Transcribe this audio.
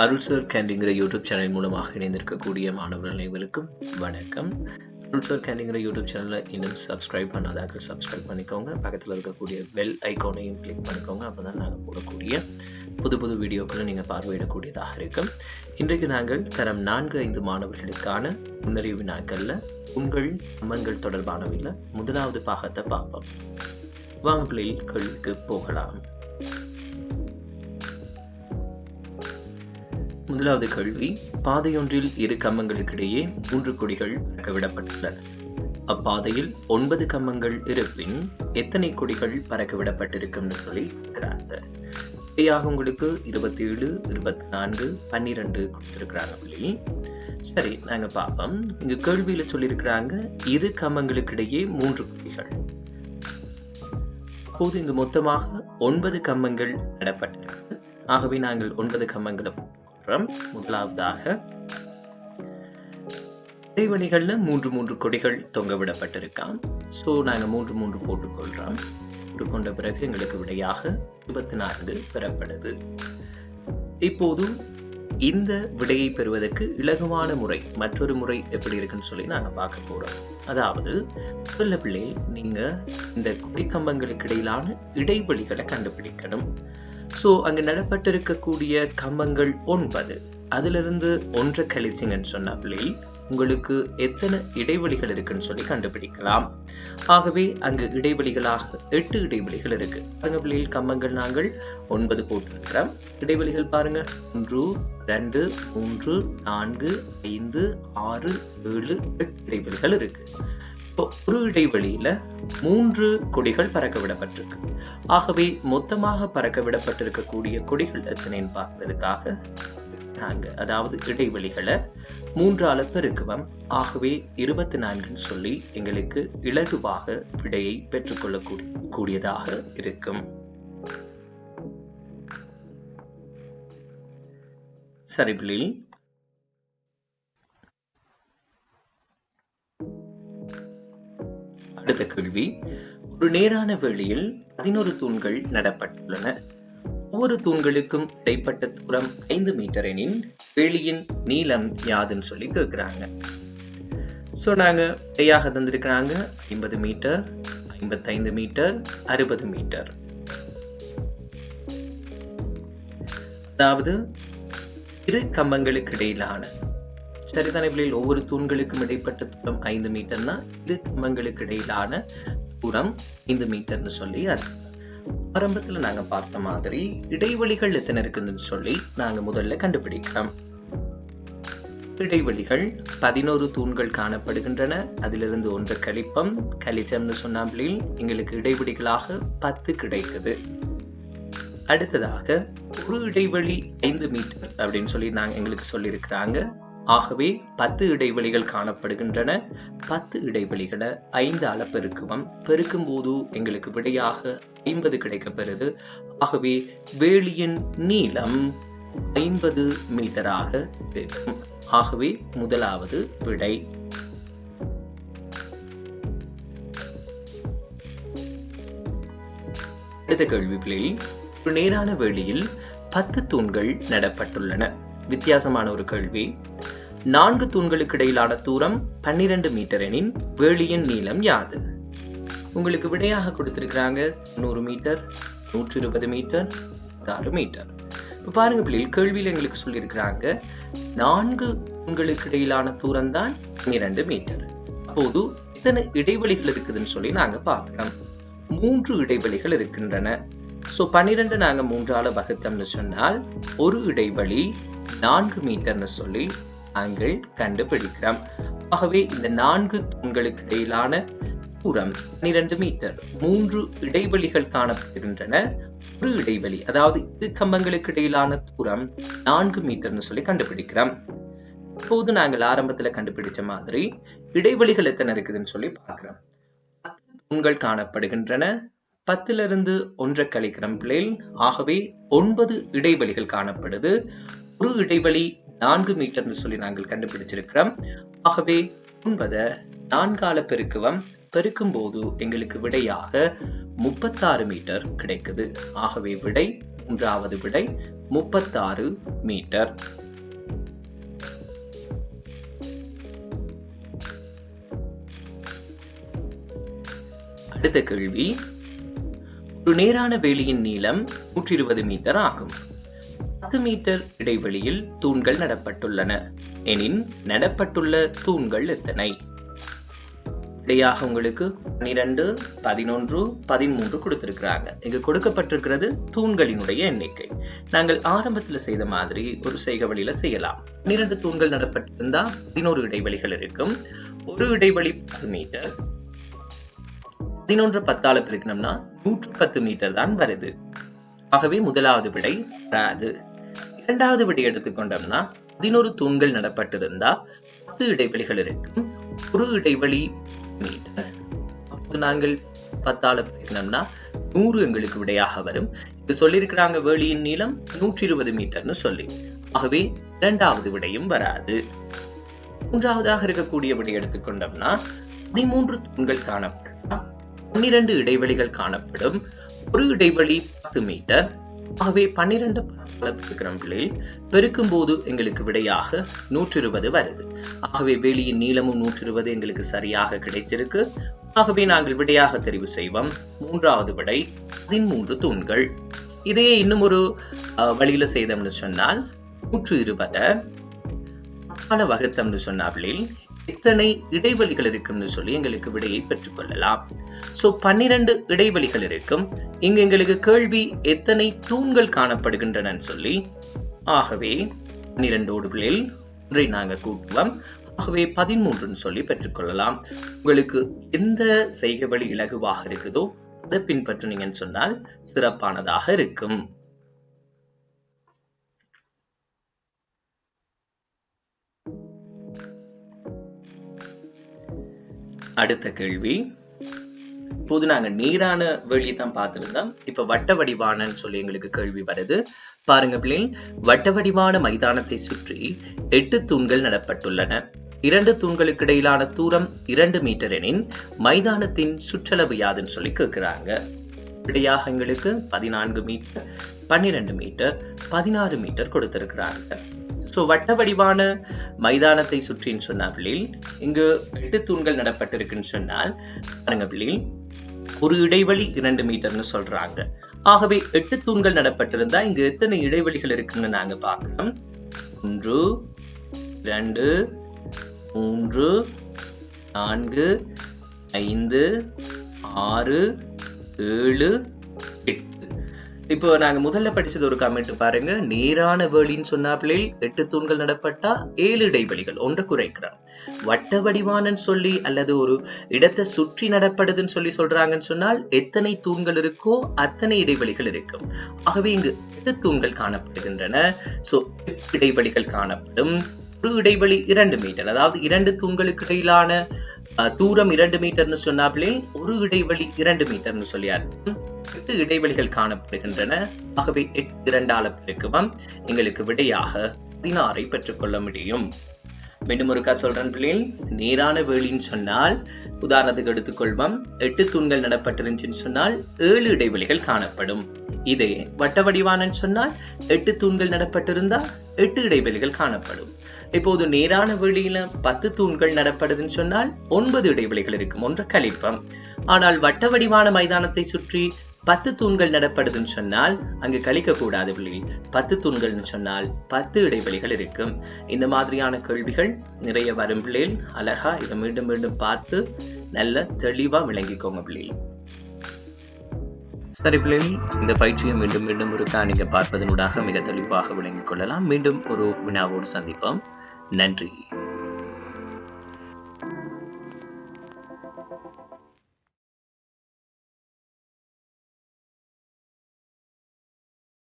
அருள் sir கேண்டிங்கிற YouTube channel மூலமாக இணைந்திருக்கக்கூடிய மாணவர்கள் அனைவருக்கும் வணக்கம். அருள் சார் கேண்டிங்கிற யூடியூப் சேனலில் இன்னும் சப்ஸ்கிரைப் பண்ணாதாக்கள் சப்ஸ்கிரைப் பண்ணிக்கோங்க. பக்கத்தில் இருக்கக்கூடிய பெல் ஐக்கானையும் கிளிக் பண்ணிக்கோங்க. அப்போ தான் நாங்கள் போடக்கூடிய புது புது வீடியோக்களை நீங்கள் பார்வையிடக்கூடியதாக இருக்கும். இன்றைக்கு நாங்கள் தரம் நான்கு ஐந்து மாணவர்களுக்கான முன்னறிவு வினாக்களில் உங்கள் அம்மங்கள் தொடர்பானவில் முதலாவது பாகத்தை பார்ப்போம். வாங்க பிள்ளைகள் போகலாம். முதலாவது கேள்வி பாதையொன்றில் இரு கம்பங்களுக்கிடையே மூன்று கொடிகள் பறக்கவிடப்பட்டுள்ளன அப்பாதையில் ஒன்பது கம்பங்கள் இருப்பின் எத்தனை கொடிகள் பறக்கவிடப்பட்டிருக்கும்னு சொல்லி இருக்கிறாங்க இதையாக உங்களுக்கு இருபத்தி ஏழு இருபத்தி நான்கு பன்னிரெண்டு கொடுத்துருக்குறாங்க புள்ளி. சரி நாங்க பார்ப்போம். இங்க கேள்வியில் சொல்லியிருக்கிறாங்க இரு கம்பங்களுக்கிடையே மூன்று கொடிகள். அப்போது இங்கு மொத்தமாக ஒன்பது கம்பங்கள் நடப்பட்டிருக்கு. ஆகவே நாங்கள் ஒன்பது கம்பங்களை போடுறோம் முதலாவதாக இடைவெளிகள்ல மூன்று மூன்று கொடிகள் தொங்கவிடப்பட்டிருக்கான் ஸோ நாங்கள் மூன்று மூன்று போட்டுக்கொள்றோம் போட்டுக்கொண்ட பிறகு எங்களுக்கு விடையாக இருபத்தி நான்கு பெறப்படுது. இப்போது இந்த விடையை பெறுவதற்கு இலகுவான முறை மற்றொரு முறை எப்படி இருக்குன்னு சொல்லி நாங்கள் பார்க்க போறோம். அதாவது முதல்ல பிள்ளை நீங்க இந்த கொடிக்கம்பங்களுக்கு இடையிலான இடைவெளிகளை கண்டுபிடிக்கணும். ஸோ அங்கே நடப்பட்டிருக்கக்கூடிய கம்பங்கள் ஒன்பது. அதிலிருந்து ஒன்றை கழிச்சிங்கன்னு சொன்னபிள்ளை உங்களுக்கு எத்தனை இடைவெளிகள் இருக்குன்னு சொல்லி கண்டுபிடிக்கலாம். ஆகவே அங்கு இடைவெளிகளாக எட்டு இடைவெளிகள் இருக்கு. பாருங்க பிள்ளைகள் கம்பங்கள் நாங்கள் ஒன்பது போட்டிருக்கிறோம். இடைவெளிகள் பாருங்க. ஒன்று ரெண்டு மூன்று நான்கு ஐந்து ஆறு ஏழு எட்டு இடைவெளிகள் இருக்கு. இப்போ ஒரு இடைவெளியில் மூன்று கொடிகள் பறக்க விடப்பட்டிருக்கு ஆகவே மொத்தமாக பறக்க விடப்பட்டிருக்கக்கூடிய கொடிகள் எத்தனைன்னு பார்க்கறதுக்காக நாங்கள் அதாவது இடைவெளிகளை மூன்றால பெருக்குவம் ஆகவே இருபத்தி நான்குன்னு சொல்லி எங்களுக்கு இலகுவாக விடையை பெற்றுக்கொள்ளக்கூடிய கூடியதாக இருக்கும். சரி அடுத்த கேள்வி. ஒரு நேரான வேளையில் பதினோரு தூண்கள் நடப்பட்டுள்ளன. ஒவ்வொரு தூண்களுக்கும் இடைப்பட்ட தூரம் ஐந்து மீட்டர் எனின் வேலியின் நீளம் யாதுன்னு சொல்லி கேட்குறாங்க ஸோ நாங்கள் விடையாக தந்திருக்கிறாங்க. ஐம்பது மீட்டர் ஐம்பத்தைந்து மீட்டர் அறுபது மீட்டர். அதாவது இரு கம்பங்களுக்கு இடையிலான சரிதானே ஒவ்வொரு தூண்களுக்கும் இடைப்பட்ட தூரம் ஐந்து மீட்டர்னா இரு கம்பங்களுக்கு இடையிலான தூரம் ஐந்து மீட்டர்னு சொல்லி அர்த்தம். ஆரம்பத்தில் நாங்கள் பார்த்த மாதிரி இடைவெளிகள் எத்தனை இருக்குதுன்னு சொல்லி நாங்கள் முதல்ல கண்டுபிடிக்கிறோம் இடைவெளிகள் பதினோரு தூண்கள் காணப்படுகின்றன. அதிலிருந்து ஒன்று கழிப்பம் கழிச்சம்னு சொன்னாப்ளில் எங்களுக்கு இடைவெளிகளாக பத்து கிடைக்குது. அடுத்ததாக ஒரு இடைவெளி ஐந்து மீட்டர் அப்படின்னு சொல்லி நாங்கள் எங்களுக்கு சொல்லியிருக்கிறாங்க. ஆகவே பத்து இடைவெளிகள் காணப்படுகின்றன. பத்து இடைவெளிகளை ஐந்து அளப்பெருக்குவம் பெருக்கும் போது எங்களுக்கு விடையாக ஐம்பது கிடைக்கப்பெறுது. ஆகவே வேலியின் நீளம் ஐம்பது மீட்டராக இருக்கும். ஆகவே முதலாவது விடை. அடுத்த கேள்விகளில் ஒரு நேரான வேளியில் பத்து தூண்கள் நடப்பட்டுள்ளன. வித்தியாசமான ஒரு கேள்வி. நான்கு தூண்களுக்கு இடையிலான தூரம் பன்னிரண்டு மீட்டர் எனின் வேளியின் நீளம் யாது? உங்களுக்கு விடையாக கொடுத்திருக்கிறாங்க நூறு மீட்டர் நூற்றி இருபது மீட்டர் ஆறு மீட்டர். இப்போ பாருங்க பிள்ளைகள் கேள்வியில் எங்களுக்கு சொல்லியிருக்கிறாங்க நான்கு தூண்களுக்கு இடையிலான தூரம் தான் பன்னிரண்டு மீட்டர். அப்போது இத்தனை இடைவெளிகள் இருக்குதுன்னு சொல்லி நாங்கள் பார்க்குறோம். மூன்று இடைவெளிகள் இருக்கின்றன. ஸோ பன்னிரெண்டு நாங்கள் மூன்றால் வகுத்தோம்னு சொன்னால் ஒரு இடைவெளி நான்கு மீட்டர்னு சொல்லி நாங்கள் கண்டுபிடிக்கிறோம் ஆகவே இந்த நான்கு தூண்களுக்கு இடையிலான தூரம் பன்னிரண்டு மீட்டர். மூன்று இடைவெளிகள் காணப்படுகின்றன ஒரு இடைவெளி அதாவது இரு கம்பங்களுக்கு இடையிலான தூரம் நான்கு மீட்டர்னு சொல்லி கண்டுபிடிக்கிறோம் இப்போது நாங்கள் ஆரம்பத்துல கண்டுபிடிச்ச மாதிரி இடைவெளிகள் எத்தனை இருக்குதுன்னு சொல்லி பார்க்கிறோம். பத்து தூண்கள் காணப்படுகின்றன. பத்திலிருந்து ஒன்றை கழிக்கிறோம் பிள்ளைகள் ஆகவே ஒன்பது இடைவெளிகள் காணப்படுது. ஒரு இடைவெளி நான்கு மீட்டர்னு சொல்லி நாங்கள் கண்டுபிடிச்சிருக்கிறோம். ஆகவே ஒன்பதை நான்கால பெருக்குவம் பெருக்கும் போது எங்களுக்கு விடையாக முப்பத்தாறு மீட்டர் கிடைக்குது. ஆகவே விடை மூன்றாவது விடை முப்பத்தாறு மீட்டர். அடுத்த கேள்வி ஒரு நேரான வேலியின் நீளம் நூற்றி இருபது மீட்டர் ஆகும். பத்து மீட்டர் இடைவெளியில் தூண்கள் நடப்பட்டுள்ளன. எனின் நடப்பட்டுள்ள தூண்கள் எத்தனை? இடையாக உங்களுக்கு பன்னிரண்டு பதினொன்று பதிமூன்று கொடுத்திருக்கிறாங்க. இங்கு கொடுக்கப்பட்டிருக்கிறது தூண்களினுடைய எண்ணிக்கை. நாங்கள் ஆரம்பத்தில் செய்த மாதிரி ஒரு செய்க வழியில செய்யலாம். பன்னிரண்டு தூண்கள் நடப்பட்டிருந்தா பதினோரு இடைவெளிகள் இருக்கும். ஒரு இடைவெளி பத்து மீட்டர். பதினொன்று பத்தால பிரிக்கணும்னா நூற்று பத்து மீட்டர் தான் வருது. ஆகவே முதலாவது விடை வராது. இரண்டாவது விடை எடுத்துக்கொண்டோம்னா பதினோரு தூண்கள் நடப்பட்டிருந்தா பத்து இடைவெளிகள் இருக்கும். ஒரு இடைவெளி மீட்டர். அப்போது நாங்கள் பத்தால பிரிக்கணும்னா நூறு எங்களுக்கு விடையாக வரும். இது சொல்லியிருக்கிறாங்க வேலியின் நீளம் நூற்றி இருபது மீட்டர்னு சொல்லி. ஆகவே இரண்டாவது விடையும் வராது. மூன்றாவதாக இருக்கக்கூடிய விடை எடுத்துக்கொண்டோம்னா பதிமூன்று தூண்கள் காணப்படும் பன்னிரண்டு இடைவெளிகள் காணப்படும். ஒரு இடைவெளி பத்து மீட்டர். ஆகவே பன்னிரண்டு பிள்ளையில் பெருக்கும் போது எங்களுக்கு விடையாக நூற்றி இருபது வருது. ஆகவே வேலியின் நீளமும் நூற்றி இருபது எங்களுக்கு சரியாக கிடைத்திருக்கு. ஆகவே நாங்கள் விடையாக தெரிவு செய்வோம். மூன்றாவது விடை பதிமூன்று தூண்கள். இதையே இன்னும் ஒரு வழியில செய்தோம்னு சொன்னால் நூற்று இருபதை பல வகுத்தம்னு சொன்னாவில் எத்தனை இடைவெளிகள் இருக்கும்னு சொல்லி எங்களுக்கு விடையை பெற்றுக்கொள்ளலாம் ஸோ பன்னிரண்டு இடைவெளிகள் இருக்கும். இங்கு எங்களுக்கு கேள்வி எத்தனை தூண்கள் காணப்படுகின்றனன்னு சொல்லி ஆகவே பன்னிரண்டு ஓடுகளில் ஒன்றை நாங்கள் கூட்டுவோம். ஆகவே பதிமூன்றுன்னு சொல்லி பெற்றுக்கொள்ளலாம் உங்களுக்கு எந்த செய்கை வழி இலகுவாக இருக்குதோ அதை பின்பற்றுனீங்கன்னு சொன்னால் சிறப்பானதாக இருக்கும். அடுத்த கேள்வி. இப்போது நாங்கள் நீரான வெளியை தான் பார்த்திருந்தோம். இப்போ வட்ட வடிவானன்னு சொல்லி எங்களுக்கு கேள்வி வருது. பாருங்க பிள்ளைங்க வட்ட வடிவான மைதானத்தை சுற்றி எட்டு தூண்கள் நடப்பட்டுள்ளன. இரண்டு தூண்களுக்கு இடையிலான தூரம் இரண்டு மீட்டர் எனின் மைதானத்தின் சுற்றளவு யாதுன்னு சொல்லி கேட்குறாங்க விடையாக எங்களுக்கு பதினான்கு மீட்டர் பன்னிரெண்டு மீட்டர் பதினாறு மீட்டர் கொடுத்துருக்கிறாங்க. ஸோ வட்ட வடிவான மைதானத்தை சுற்றின்னு சொன்னால் பிள்ளைகள் இங்கு எட்டு தூண்கள் நடப்பட்டிருக்குன்னு சொன்னால் பாருங்க பிள்ளைகள் ஒரு இடைவெளி இரண்டு மீட்டர்னு சொல்றாங்க. ஆகவே எட்டு தூண்கள் நடப்பட்டிருந்தா இங்கு எத்தனை இடைவெளிகள் இருக்குன்னு நாங்க பார்க்கிறோம். ஒன்று ரெண்டு மூன்று நான்கு ஐந்து ஆறு ஏழு எட்டு. இப்போ நாங்கள் முதல்ல படித்தது ஒரு கமெண்ட் பாருங்க. நேரான வேலின்னு சொன்னாப்பிளில் எட்டு தூண்கள் நடப்பட்டா ஏழு இடைவெளிகள். ஒன்று குறைக்கிறோம் வட்ட வடிவானன்னு சொல்லி அல்லது ஒரு இடத்தை சுற்றி நடப்படுதுன்னு சொல்லி சொல்றாங்கன்னு சொன்னால் எத்தனை தூண்கள் இருக்கோ அத்தனை இடைவெளிகள் இருக்கும். ஆகவே இங்கு எட்டு தூண்கள் காணப்படுகின்றன. ஸோ இடைவெளிகள் காணப்படும். ஒரு இடைவெளி இரண்டு மீட்டர் அதாவது இரண்டு தூண்களுக்கு இடையிலான தூரம் இரண்டு மீட்டர்னு சொன்னாப்லே ஒரு இடைவெளி இரண்டு மீட்டர்னு சொல்லியாரு. எட்டு இடைவெளிகள் காணப்படுகின்றன. ஆகவே எட்டு இரண்டால பெருக்குவம் எங்களுக்கு விடையாக பதினாறை பெற்றுக்கொள்ள முடியும். மீண்டும் ஒருக்கா சொல்றேன் பிள்ளைகள் நேரான வேலின்னு சொன்னால் உதாரணத்துக்கு எடுத்துக்கொள்வோம். எட்டு தூண்கள் நடப்பட்டிருந்துச்சுன்னு சொன்னால் ஏழு இடைவெளிகள் காணப்படும். இதே வட்ட வடிவானன்னு சொன்னால் எட்டு தூண்கள் நடப்பட்டிருந்தால் எட்டு இடைவெளிகள் காணப்படும். இப்போது நேரான வெளியில பத்து தூண்கள் நடப்படுதுன்னு சொன்னால் ஒன்பது இடைவெளிகள் இருக்கும் ஒன்று கழிப்பம். ஆனால் வட்ட வடிவான மைதானத்தை சுற்றி பத்து தூண்கள் நடப்படுதுன்னு சொன்னால் அங்கு கழிக்க கூடாது பிள்ளைகள் பத்து தூண்கள்னு சொன்னால் பத்து இடைவெளிகள் இருக்கும். இந்த மாதிரியான கேள்விகள் நிறைய வரும் பிள்ளைகள் அழகா இதை மீண்டும் மீண்டும் பார்த்து நல்ல தெளிவா விளங்கிக்கோங்க பிள்ளைகள் சரி பிள்ளைகள் இந்த பயிற்சியை மீண்டும் மீண்டும் ஒருக்கா நீங்கள் பார்ப்பதனூடாக மிக தெளிவாக விளங்கிக் கொள்ளலாம். மீண்டும் ஒரு வினாவோடு சந்திப்போம். நன்றி.